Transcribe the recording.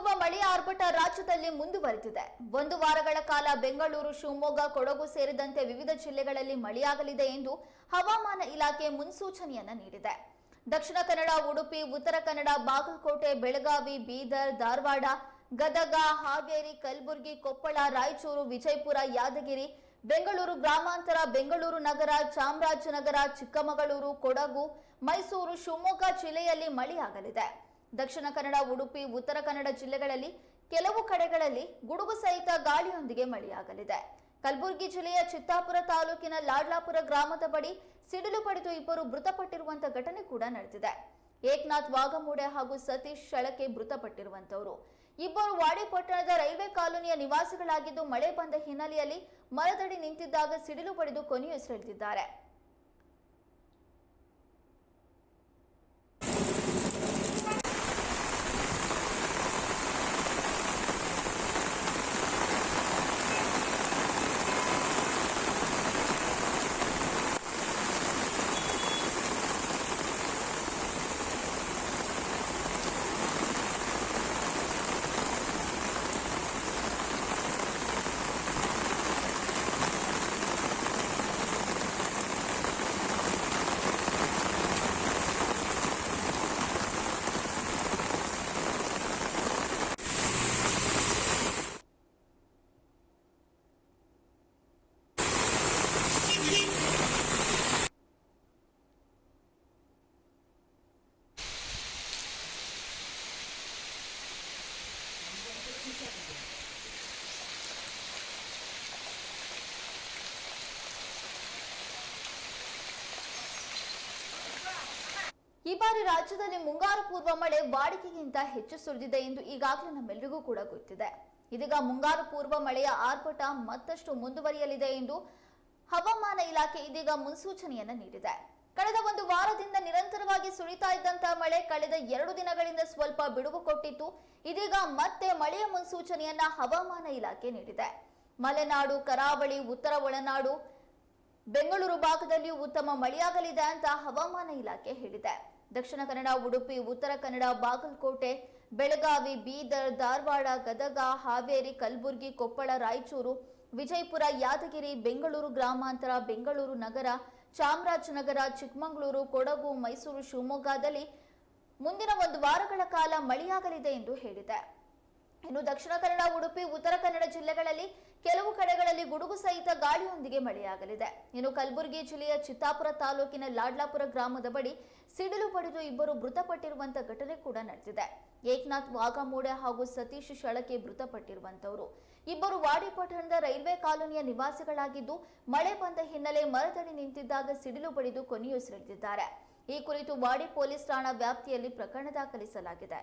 ಮಳೆಯ ಆರ್ಭಟ ರಾಜ್ಯದಲ್ಲಿ ಮುಂದುವರೆದಿದೆ. ಒಂದು ವಾರಗಳ ಕಾಲ ಬೆಂಗಳೂರು, ಶಿವಮೊಗ್ಗ, ಕೊಡಗು ಸೇರಿದಂತೆ ವಿವಿಧ ಜಿಲ್ಲೆಗಳಲ್ಲಿ ಮಳೆಯಾಗಲಿದೆ ಎಂದು ಹವಾಮಾನ ಇಲಾಖೆ ಮುನ್ಸೂಚನೆಯನ್ನು ನೀಡಿದೆ. ದಕ್ಷಿಣ ಕನ್ನಡ, ಉಡುಪಿ, ಉತ್ತರ ಕನ್ನಡ, ಬಾಗಲಕೋಟೆ, ಬೆಳಗಾವಿ, ಬೀದರ್, ಧಾರವಾಡ, ಗದಗ, ಹಾವೇರಿ, ಕಲಬುರಗಿ, ಕೊಪ್ಪಳ, ರಾಯಚೂರು, ವಿಜಯಪುರ, ಯಾದಗಿರಿ, ಬೆಂಗಳೂರು ಗ್ರಾಮಾಂತರ, ಬೆಂಗಳೂರು ನಗರ, ಚಾಮರಾಜನಗರ, ಚಿಕ್ಕಮಗಳೂರು, ಕೊಡಗು, ಮೈಸೂರು, ಶಿವಮೊಗ್ಗ ಜಿಲ್ಲೆಯಲ್ಲಿ ಮಳೆಯಾಗಲಿದೆ. ದಕ್ಷಿಣ ಕನ್ನಡ, ಉಡುಪಿ, ಉತ್ತರ ಕನ್ನಡ ಜಿಲ್ಲೆಗಳಲ್ಲಿ ಕೆಲವು ಕಡೆಗಳಲ್ಲಿ ಗುಡುಗು ಸಹಿತ ಗಾಳಿಯೊಂದಿಗೆ ಮಳೆಯಾಗಲಿದೆ. ಕಲಬುರಗಿ ಜಿಲ್ಲೆಯ ಚಿತ್ತಾಪುರ ತಾಲೂಕಿನ ಲಾಡ್ಲಾಪುರ ಗ್ರಾಮದ ಬಳಿ ಸಿಡಿಲು ಪಡೆದು ಇಬ್ಬರು ಮೃತಪಟ್ಟಿರುವಂತಹ ಘಟನೆ ಕೂಡ ನಡೆದಿದೆ. ಏಕನಾಥ್ ವಾಗಮೂಡೆ ಹಾಗೂ ಸತೀಶ್ ಶಳಕೆ ಮೃತಪಟ್ಟಿರುವಂತವರು. ಇಬ್ಬರು ವಾಡಿ ಪಟ್ಟಣದ ರೈಲ್ವೆ ಕಾಲೋನಿಯ ನಿವಾಸಿಗಳಾಗಿದ್ದು ಮಳೆ ಬಂದ ಹಿನ್ನೆಲೆಯಲ್ಲಿ ಮರದಡಿ ನಿಂತಿದ್ದಾಗ ಸಿಡಿಲು ಪಡೆದು ಕೊನೆಯುಸಿರೆಳೆದಿದ್ದಾರೆ. ಈ ಬಾರಿ ರಾಜ್ಯದಲ್ಲಿ ಮುಂಗಾರು ಪೂರ್ವ ಮಳೆ ವಾಡಿಕೆಗಿಂತ ಹೆಚ್ಚು ಸುರಿದಿದೆ ಎಂದು ಈಗಾಗಲೇ ನಮ್ಮೆಲ್ಲರಿಗೂ ಕೂಡ ಗೊತ್ತಿದೆ. ಇದೀಗ ಮುಂಗಾರು ಪೂರ್ವ ಮಳೆಯ ಆರ್ಭಟ ಮತ್ತಷ್ಟು ಮುಂದುವರಿಯಲಿದೆ ಎಂದು ಹವಾಮಾನ ಇಲಾಖೆ ಇದೀಗ ಮುನ್ಸೂಚನೆಯನ್ನು ನೀಡಿದೆ. ಕಳೆದ ಒಂದು ವಾರದಿಂದ ನಿರಂತರವಾಗಿ ಸುರಿತಾ ಇದ್ದಂತಹ ಮಳೆ ಕಳೆದ ಎರಡು ದಿನಗಳಿಂದ ಸ್ವಲ್ಪ ಬಿಡುವು ಕೊಟ್ಟಿತ್ತು. ಇದೀಗ ಮತ್ತೆ ಮಳೆಯ ಮುನ್ಸೂಚನೆಯನ್ನ ಹವಾಮಾನ ಇಲಾಖೆ ನೀಡಿದೆ. ಮಲೆನಾಡು, ಕರಾವಳಿ, ಉತ್ತರ ಒಳನಾಡು, ಬೆಂಗಳೂರು ಭಾಗದಲ್ಲಿಯೂ ಉತ್ತಮ ಮಳೆಯಾಗಲಿದೆ ಅಂತ ಹವಾಮಾನ ಇಲಾಖೆ ಹೇಳಿದೆ. ದಕ್ಷಿಣ ಕನ್ನಡ, ಉಡುಪಿ, ಉತ್ತರ ಕನ್ನಡ, ಬಾಗಲಕೋಟೆ, ಬೆಳಗಾವಿ, ಬೀದರ್, ಧಾರವಾಡ, ಗದಗ, ಹಾವೇರಿ, ಕಲಬುರಗಿ, ಕೊಪ್ಪಳ, ರಾಯಚೂರು ವಿಜಯಪುರ ಯಾದಗಿರಿ ಬೆಂಗಳೂರು ಗ್ರಾಮಾಂತರ ಬೆಂಗಳೂರು ನಗರ, ಚಾಮರಾಜನಗರ, ಚಿಕ್ಕಮಗಳೂರು, ಕೊಡಗು, ಮೈಸೂರು, ಶಿವಮೊಗ್ಗದಲ್ಲಿ ಮುಂದಿನ ಒಂದು ವಾರಗಳ ಕಾಲ ಮಳೆಯಾಗಲಿದೆ ಎಂದು ಹೇಳಿದೆ. ಇನ್ನು ದಕ್ಷಿಣ ಕನ್ನಡ, ಉಡುಪಿ, ಉತ್ತರ ಕನ್ನಡ ಜಿಲ್ಲೆಗಳಲ್ಲಿ ಕೆಲವು ಕಡೆಗಳಲ್ಲಿ ಗುಡುಗು ಸಹಿತ ಗಾಳಿಯೊಂದಿಗೆ ಮಳೆಯಾಗಲಿದೆ. ಇನ್ನು ಕಲಬುರಗಿ ಜಿಲ್ಲೆಯ ಚಿತ್ತಾಪುರ ತಾಲೂಕಿನ ಲಾಡ್ಲಾಪುರ ಗ್ರಾಮದ ಬಳಿ ಸಿಡಿಲು ಪಡೆದು ಇಬ್ಬರು ಮೃತಪಟ್ಟಿರುವಂತಹ ಘಟನೆ ಕೂಡ ನಡೆದಿದೆ. ಏಕನಾಥ್ ವಾಘಮೂಡೆ ಹಾಗೂ ಸತೀಶ್ ಶಳಕೆ ಮೃತಪಟ್ಟಿರುವಂತವರು. ಇಬ್ಬರು ವಾಡಿಪಟ್ಟಣದ ರೈಲ್ವೆ ಕಾಲೋನಿಯ ನಿವಾಸಿಗಳಾಗಿದ್ದು, ಮಳೆ ಬಂದ ಹಿನ್ನೆಲೆ ಮರದಡಿ ನಿಂತಿದ್ದಾಗ ಸಿಡಿಲು ಬಡಿದು ಕೊನೆಯುಸಿರೆಳೆದಿದ್ದಾರೆ. ಈ ಕುರಿತು ವಾಡಿ ಪೊಲೀಸ್ ಠಾಣಾ ವ್ಯಾಪ್ತಿಯಲ್ಲಿ ಪ್ರಕರಣ ದಾಖಲಿಸಲಾಗಿದೆ.